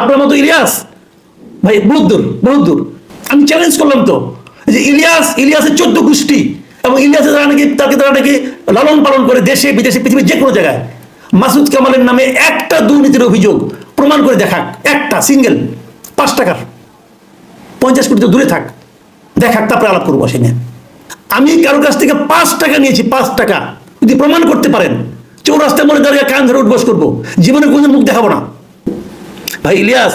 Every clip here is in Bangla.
আপনার মতো ইলিয়াস? ভাই বহুত দূর বহুত দূর আমি চ্যালেঞ্জ করলাম তো। যে ইলিয়াস, ইলিয়াসের চোদ্দ গোষ্ঠী এবং ইলিয়াসের যারা নাকি, তাকে তারা নাকি লালন পালন করে দেশে, বিদেশে, পৃথিবীর যে কোনো জায়গায়, মাসুদ কামালের নামে একটা দুর্নীতির অভিযোগ প্রমাণ করে দেখাক, একটা সিঙ্গেল পাঁচ টাকার। পঞ্চাশ কোটি তো দূরে থাক, দেখাক, তারপরে আলাপ করব সে নিয়ে আমি কারোর কাছ থেকে পাঁচ টাকা নিয়েছি, পাঁচ টাকা। যদি প্রমাণ করতে পারেন, চৌরাস্তায় মনে দাঁড়িয়ে কান ধরে উঠবস করব। জীবনে কোনো মুখ দেখাবো না। ভাই ইলিয়াস,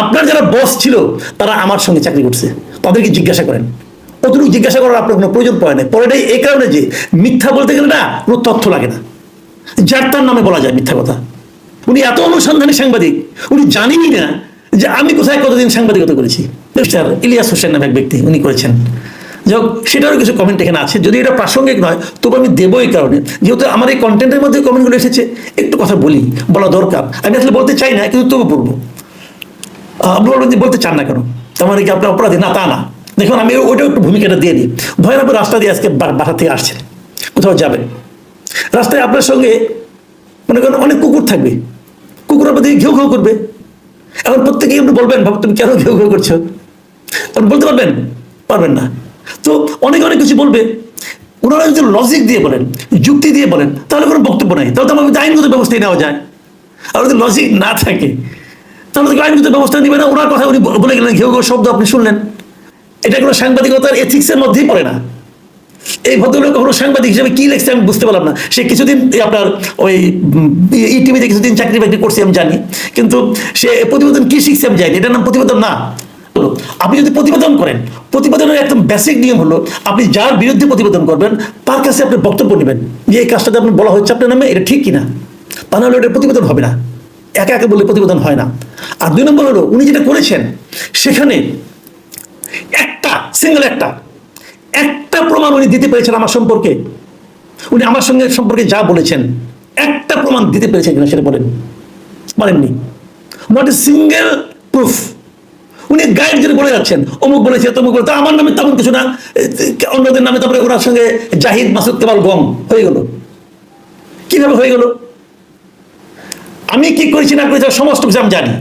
আপনার যারা বস ছিল, তারা আমার সঙ্গে চাকরি করছে। তাদেরকে জিজ্ঞাসা করেন। অতটুকু জিজ্ঞাসা করার আপনার কোনো প্রয়োজন পড়ে না পরেটাই এই কারণে যে মিথ্যা বলতে গেলে না, কোনো তথ্য লাগে না। যার তার নামে বলা যায় মিথ্যা কথা। উনি এত অনুসন্ধানী সাংবাদিক, উনি জানেনই না যে আমি কোথায় কতদিন সাংবাদিকতা করেছি। ইলিয়াস হোসেন নামে এক ব্যক্তি, উনি করেছেন। যাই হোক, সেটারও কিছু কমেন্ট এখানে আছে। যদি এটা প্রাসঙ্গিক নয়, তবু আমি দেবো এই কারণে। যেহেতু আমার এই কন্টেন্টের মধ্যে কমেন্টগুলো এসেছে, একটু কথা বলি, বলা দরকার। আমি আসলে বলতে চাই না, কিন্তু তবু বলব। আপনি বলতে চান না কেন? তার মানে কি আপনার অপরাধী? না, তা না। দেখুন, আমি ওইটাও একটু ভূমিকাটা দিয়ে দিই। ধরেন আপনি রাস্তা দিয়ে আজকে বাসা থেকে আসছেন। কোথাও যাবেন। রাস্তায় আপনার সঙ্গে, মনে করেন, অনেক কুকুর থাকবে। কুকুর আপনার দিকে ঘেউ ঘেউ করবে। এখন প্রত্যেকেই আপনি বলবেন ভাব তুমি কেন ঘেউ ঘেউ করছ? আপনি বলতে পারবেন? পারবেন না। তো অনেক অনেক কিছু বলবে। ওনারা যদি লজিক দিয়ে বলেন, যুক্তি দিয়ে বলেন, তাহলে কোনো বক্তব্য নাই। তাহলে তো আমার আইনগত ব্যবস্থায় নেওয়া যায়। আর যদি লজিক না থাকে, তাহলে তো আইনগত ব্যবস্থা নেবে না। ওনার কথা উনি বলে গেলেন, ঘেউ ঘেউ শব্দ আপনি শুনলেন। এটা কোনো সাংবাদিকতার এথিক্সের মধ্যেই পড়ে না। এই ভদ্রলোক কখনো সাংবাদিক হিসেবে কি লিখছে আমি বুঝতে পারলাম না। সে কিছুদিন আপনার ওই ইটিভিতে কিছুদিন চাকরি বাকরি করছে আমি জানি কিন্তু সে প্রতিবেদন কি শিখছে আমি জানি এটার নাম প্রতিবেদন না আপনি যদি প্রতিবেদন করেন, প্রতিবেদনের একদম বেসিক নিয়ম হলো, আপনি যার বিরুদ্ধে প্রতিবেদন করবেন, তার কাছে আপনি বক্তব্য নেবেন, যে এই কাজটা যে আপনার বলা হচ্ছে আপনার নামে, এটা ঠিক কিনা? তা নাহলে এটা প্রতিবেদন হবে না। একা একা বললে প্রতিবেদন হয় না। আর দুই নম্বর হলো, উনি যেটা করেছেন, সেখানে একটা সিঙ্গেল একটা একটা প্রমাণ উনি দিতে পেরেছেন আমার সম্পর্কে। উনি আমার সঙ্গে সম্পর্কে যা বলেছেন, একটা প্রমাণ দিতে পেরেছেন কিনা সেটা বলেন। পারেননি নট এ সিঙ্গেল প্রুফ উনি গাইড যদি বলে যাচ্ছেন, অমুক বলেছে, তমুক বলে আমার নামে তেমন কিছু না অন্যদের নামে, তারপরে ওনার সঙ্গে জাহিদ মাসুদ কেবল গম, হয়ে গেল। কীভাবে হয়ে গেল? আমি কি করেছি না করেছি সমস্ত কিছু আমি জানি।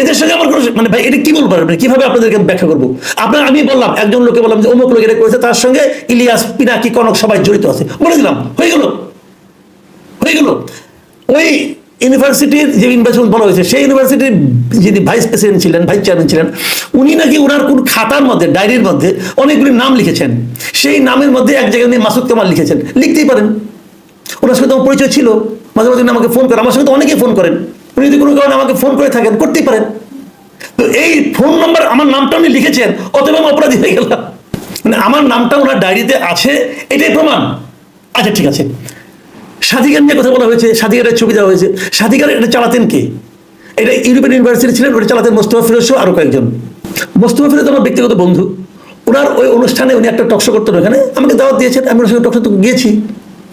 এদের সঙ্গে আমার কোনো মানে ভাই, এটা কি বলব মানে কীভাবে আপনাদেরকে ব্যাখ্যা করব? আপনার, আমি বললাম, একজন লোকে বললাম যে, অমুক লোক এটা করেছে, তার সঙ্গে ইলিয়াস, পিনাকি, কনক সবাই জড়িত আছে। বলে দিলাম, হয়ে গেল। হয়ে গেল। ওই ইউনিভার্সিটির যে ইনভেস্টমেন্ট বলা হয়েছে, সেই ইউনিভার্সিটির যিনি ভাইস প্রেসিডেন্ট ছিলেন ভাইস চেয়ারম্যান ছিলেন, উনি নাকি ওনার কোন খাতার মধ্যে ডায়েরির মধ্যে অনেকগুলি নাম লিখেছেন। সেই নামের মধ্যে এক জায়গায় উনি মাসুদ কামাল লিখেছেন। লিখতেই পারেন। ওনার সঙ্গে আমার পরিচয় ছিল। মাঝে মাঝে আমাকে ফোন করেন। আমার সঙ্গে তো অনেকেই ফোন করেন। উনি যদি কোনো কারণে আমাকে ফোন করে থাকেন, করতেই পারেন। তো এই ফোন নাম্বার আমার নামটা উনি লিখেছেন, অতএব আমি অপরাধী হয়ে গেলাম। মানে আমার নামটা ওনার ডায়েরিতে আছে, এটাই প্রমাণ। আচ্ছা ঠিক আছে। সাধিকার নিয়ে কথা বলা হয়েছে সাধিকারের ছবি দেওয়া হয়েছে। সাধিকার এটা চালাতেন কে? এটা ইউরোপিয়ান ইউনিভার্সিটি ছিলেন, ওটা চালাতেন মোস্তফা ফিরোজ আরও কয়েকজন। মোস্তফা ফিরোজ আমার ব্যক্তিগত বন্ধু। ওনার ওই অনুষ্ঠানে উনি একটা টকশো করতেন ওখানে। আমাকে দাওয়াত দিয়েছেন, আমি ওনার সঙ্গে টকশো গিয়েছি।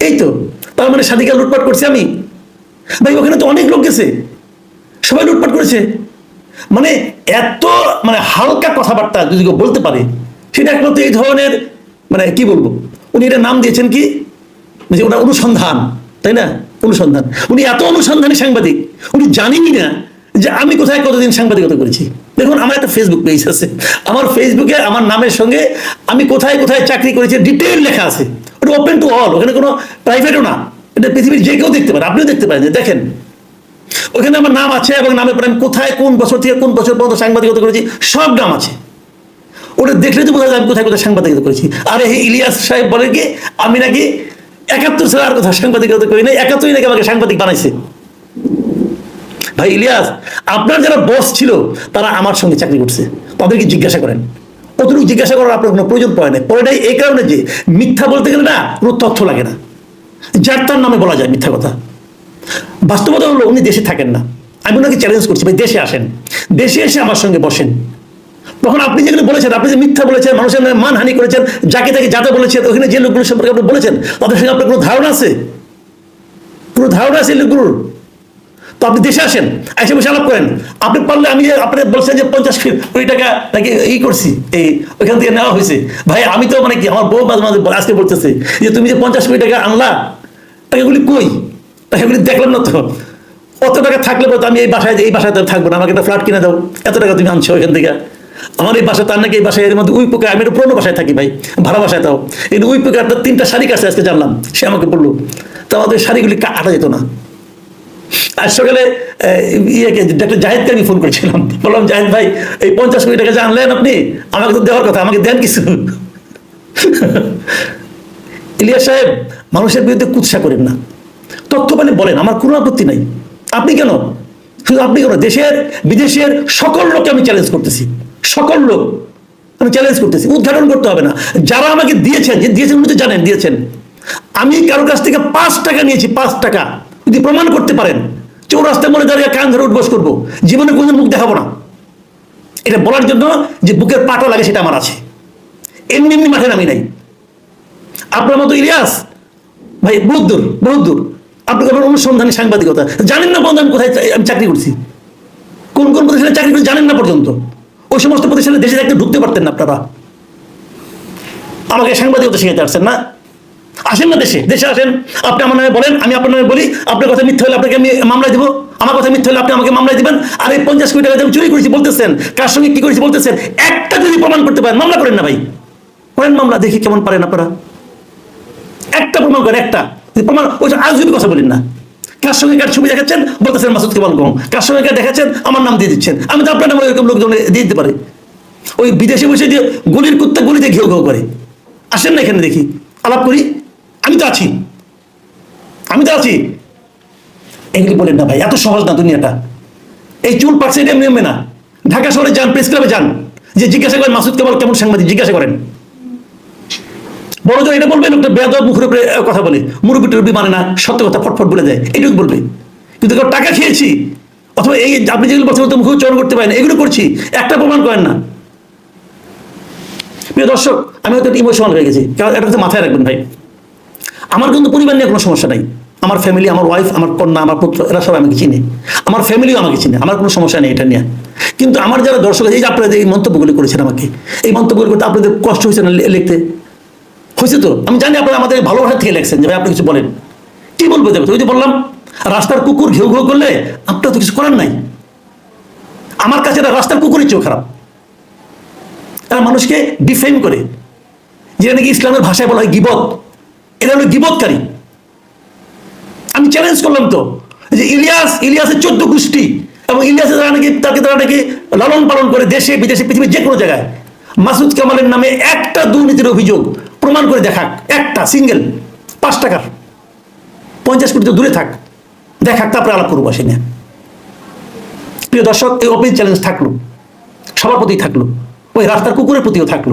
এই তো, তার মানে সাধিকার লুটপাট করছি আমি। ভাই, ওখানে তো অনেক লোক গেছে। সবাই লুটপাট করেছে। মানে এত মানে হালকা কথাবার্তা যদি কেউ বলতে পারে সেটা একমাত্র এই ধরনের মানে কি বলব? উনি এটা নাম দিয়েছেন কি? যে ওটা অনুসন্ধান। তাই না? অনুসন্ধান। উনি এত অনুসন্ধানী সাংবাদিক, উনি জানেনই না যে আমি কোথায় কতদিন সাংবাদিকতা করেছি। দেখুন, আমার একটা ফেসবুক পেজ আছে। আমার ফেসবুকে আমার নামের সঙ্গে আমি কোথায় কোথায় চাকরি করেছি ডিটেল লেখা আছে। ওটা ওপেন টু অল ওখানে কোনো প্রাইভেটও না। এটা পৃথিবীর যে কেউ দেখতে পারে, আপনিও দেখতে পারেন। দেখেন, ওখানে আমার নাম আছে এবং নামের পরে আমি কোথায় কোন বছর থেকে কোন বছর পর্যন্ত সাংবাদিকতা করেছি, সব নাম আছে। ওটা দেখলে তো বোঝা যায় আমি কোথায় কোথায় সাংবাদিকতা করেছি। আরে হে ইলিয়াস সাহেব বলে কি, আমি নাকি একাত্তর সালে আর কোথাও সাংবাদিকতা করি না একাত্তরই নাকি আমাকে সাংবাদিক বানাইছে। ভাই ইলিয়াস, আপনার যারা বস ছিল, তারা আমার সঙ্গে চাকরি করছে। তাদেরকে জিজ্ঞাসা করেন। কতটুকু জিজ্ঞাসা করার আপনার কোনো প্রয়োজন পড়ে না পরেটাই এই কারণে যে মিথ্যা বলতে গেলে না, কোনো তথ্য লাগে না। যার তার নামে বলা যায় মিথ্যা কথা। বাস্তবতা হলো উনি দেশে থাকেন না। আমি ওনাকে চ্যালেঞ্জ করছি, ভাই দেশে আসেন। দেশে এসে আমার সঙ্গে বসেন। তখন আপনি যেগুলো বলেছেন, আপনি যে মিথ্যা বলেছেন, মানুষের নামে মানহানি করেছেন, যাকে তাকে যাতে বলেছেন, ওখানে যে লোকগুলো সম্পর্কে আপনি বলেছেন, তাদের সঙ্গে আপনার কোনো ধারণা আছে? কোনো ধারণা আছে লোকগুলোর? তো আপনি দেশে আসেন, এসে বসে আলাপ করেন। আপনি পারলে আমি যে আপনি বলছেন যে পঞ্চাশ কোটি টাকা নাকি ই করছি, এই ওইখান থেকে নেওয়া হয়েছে। ভাই, আমি তো মানে কি, আমার বউ মাঝে মাঝে আজকে বলতেছে যে তুমি যে পঞ্চাশ কোটি টাকা আনলা টাকাগুলি কই? টাকাগুলি দেখলাম না তো। অত টাকা থাকলে বলতো আমি এই বাসায় এই বাসায় থাকব না, আমাকে একটা ফ্ল্যাট কিনে দাও। এত টাকা তুমি আনছো ওইখান থেকে? আমার এই বাসা তার নাকি এই বাসায়, এর মধ্যে উই পোকা আমি একটা পুরোনো বাসায় থাকি ভাই ভাড়া বাসায় তাও। এই উই পোকার তো তিনটা শাড়ি কাছে আজকে জানলাম, সে আমাকে বলল, তো আমাদের শাড়িগুলি কাটা যেত না। আজ সকালে ইয়েকে ডাক্তার জাহেদকে আমি ফোন করেছিলাম। বললাম, জাহেদ ভাই, এই পঞ্চাশ কোটি টাকা জানলেন আপনি, আমাকে তো দেওয়ার কথা, আমাকে দেন কিছু। ইলিয়াস সাহেব, মানুষের বিরুদ্ধে কুৎসা করেন না। তথ্য মানে বলেন, আমার কোনো আপত্তি নাই। আপনি কেন? শুধু আপনি কেন? দেশের, বিদেশের সকল লোককে আমি চ্যালেঞ্জ করতেছি। সকল লোক আমি চ্যালেঞ্জ করতেছি, উদ্ঘাটন করতে হবে না। যারা আমাকে দিয়েছেন, যে দিয়েছেন উনি তো জানেন, দিয়েছেন। আমি কারোর কাছ থেকে পাঁচ টাকা নিয়েছি, পাঁচ টাকা। যদি প্রমাণ করতে পারেন, চৌরাস্তায় মনে দাঁড়িয়ে কান ধরে উঠবস করব, জীবনে কোনোদিন মুখ দেখাবো না। এটা বলার জন্য যে বুকের পাটা লাগে সেটা আমার আছে। এমনি এমনি মাঠে নামি নাই। আপনার মতো ইলিয়াস, ভাই, বহুত দূর বহুত দূর। আপনি করবেন অনুসন্ধানী সাংবাদিকতা। জানেন না পর্যন্ত আমি কোথায় আমি চাকরি করছি? কোন কোন প্রতিষ্ঠানে চাকরি করছি জানেন না পর্যন্ত। ওই সমস্ত প্রতিষ্ঠানে দেশে থাকতে ঢুকতে পারতেন না আপনারা। আমাকে সাংবাদিকতা শিখাতে আসছেন না? আসেন না দেশে দেশে আসেন। আপনি আমার নামে বলেন, আমি আপনার নামে বলি, আপনার কথা মিথ্যা হলে আপনাকে আমি মামলায় দিব। আমার কথা মিথ্যা হলে আপনি আমাকে মামলায় দিবেন। আর এই পঞ্চাশ কোটি টাকা চুরি করেছি বলতেছেন, কার সঙ্গে কি করেছি বলতেছেন, একটা যদি প্রমাণ করতে পারেন, মামলা করেন না ভাই। করেন মামলা, দেখি কেমন পারেন আপনারা। একটা প্রমাণ করেন, একটা। প্রমাণ ওই আজগুবি কথা বলেন না। কার সঙ্গে কার ছবি দেখাচ্ছেন? বলতেছেন মাসুদ কেবল কম কার সঙ্গে কার দেখাচ্ছেন? আমার নাম দিয়ে দিচ্ছেন। আমি তো আপনার নামে এরকম লোকজন দিয়ে দিতে পারে। ওই বিদেশে বসে যে গুলির কুত্তা গুলিতে ঘেউ ঘেউ করে। আসেন না এখানে দেখি। আলাপ করি। আমি তো আছি। আমি তো আছি। এগুলি বলেন না ভাই, এত সহজ না দুনিয়াটা। এই চুল পাকছে এটা এমনি না। ঢাকা শহরে যান, প্রেস ক্লাবে যান। যে জিজ্ঞাসা করেন মাসুদ কেবল কেমন সাংবাদিক, জিজ্ঞাসা করেন। বড় জোর এটা বলবে, লোকটা বেদ মুখের উপরে কথা বলে। মুরব্বী টুরব্বি মানে না, সত্য কথা, ফটফট বলে যায় এটুকু বলবে। কিন্তু কেউ টাকা খেয়েছি, অথবা এই আপনি যেগুলো বলছেন তো মুখে উচ্চারণ করতে পারেন এগুলো করছি, একটা প্রমাণ করেন না। প্রিয় দর্শক, আমি হয়তো ইমোশনাল হয়ে গেছি। কারণ এটা হচ্ছে মাথায় রাখবেন ভাই। আমার কিন্তু পরিবার নিয়ে কোনো সমস্যা নাই। আমার ফ্যামিলি আমার ওয়াইফ আমার কন্যা, আমার পুত্র, এরা সব আমাকে চিনে। আমার ফ্যামিলিও আমাকে চিনে। আমার কোনো সমস্যা নেই এটা নিয়ে। কিন্তু আমার যারা দর্শক এই যে আপনারা এই মন্তব্যগুলি করেছেন আমাকে, এই মন্তব্যগুলি করতে আপনাদের কষ্ট হয়েছে না লিখতে? হয়েছে তো? আমি জানি আপনারা আমাদের ভালোবাসা থেকে লেখছেন যে ভাই আপনি কিছু বলেন। কি বলব দেবো ওই বললাম, রাস্তার কুকুর ঘেউ ঘেউ করলে আপনার তো কিছু করার নাই। আমার কাছে রাস্তার কুকুরের চেয়েও খারাপ। এরা মানুষকে ডিফেম করে। যেটা নাকি ইসলামের ভাষায় বলা হয় গিবত। এরা হলো গিবতকারী। আমি চ্যালেঞ্জ করলাম তো যে ইলিয়াস, ইলিয়াসের চোদ্দ গোষ্ঠী এবং ইলিয়াসের যারা নাকি, তাকে তারা নাকি লালন পালন করে দেশে, বিদেশে, পৃথিবীর যে কোনো জায়গায়। মাসুদ কামালের নামে একটা দুর্নীতির অভিযোগ প্রমাণ করে দেখাক, একটা সিঙ্গেল পাঁচ টাকার। পঞ্চাশ কোটি তো দূরে থাক, দেখাক, তারপরে আলাপ করব আসে না প্রিয় দর্শক, এই ওপেন চ্যালেঞ্জ থাকল, সবার প্রতি থাকল, ওই রাস্তার কুকুরের প্রতিও থাকল।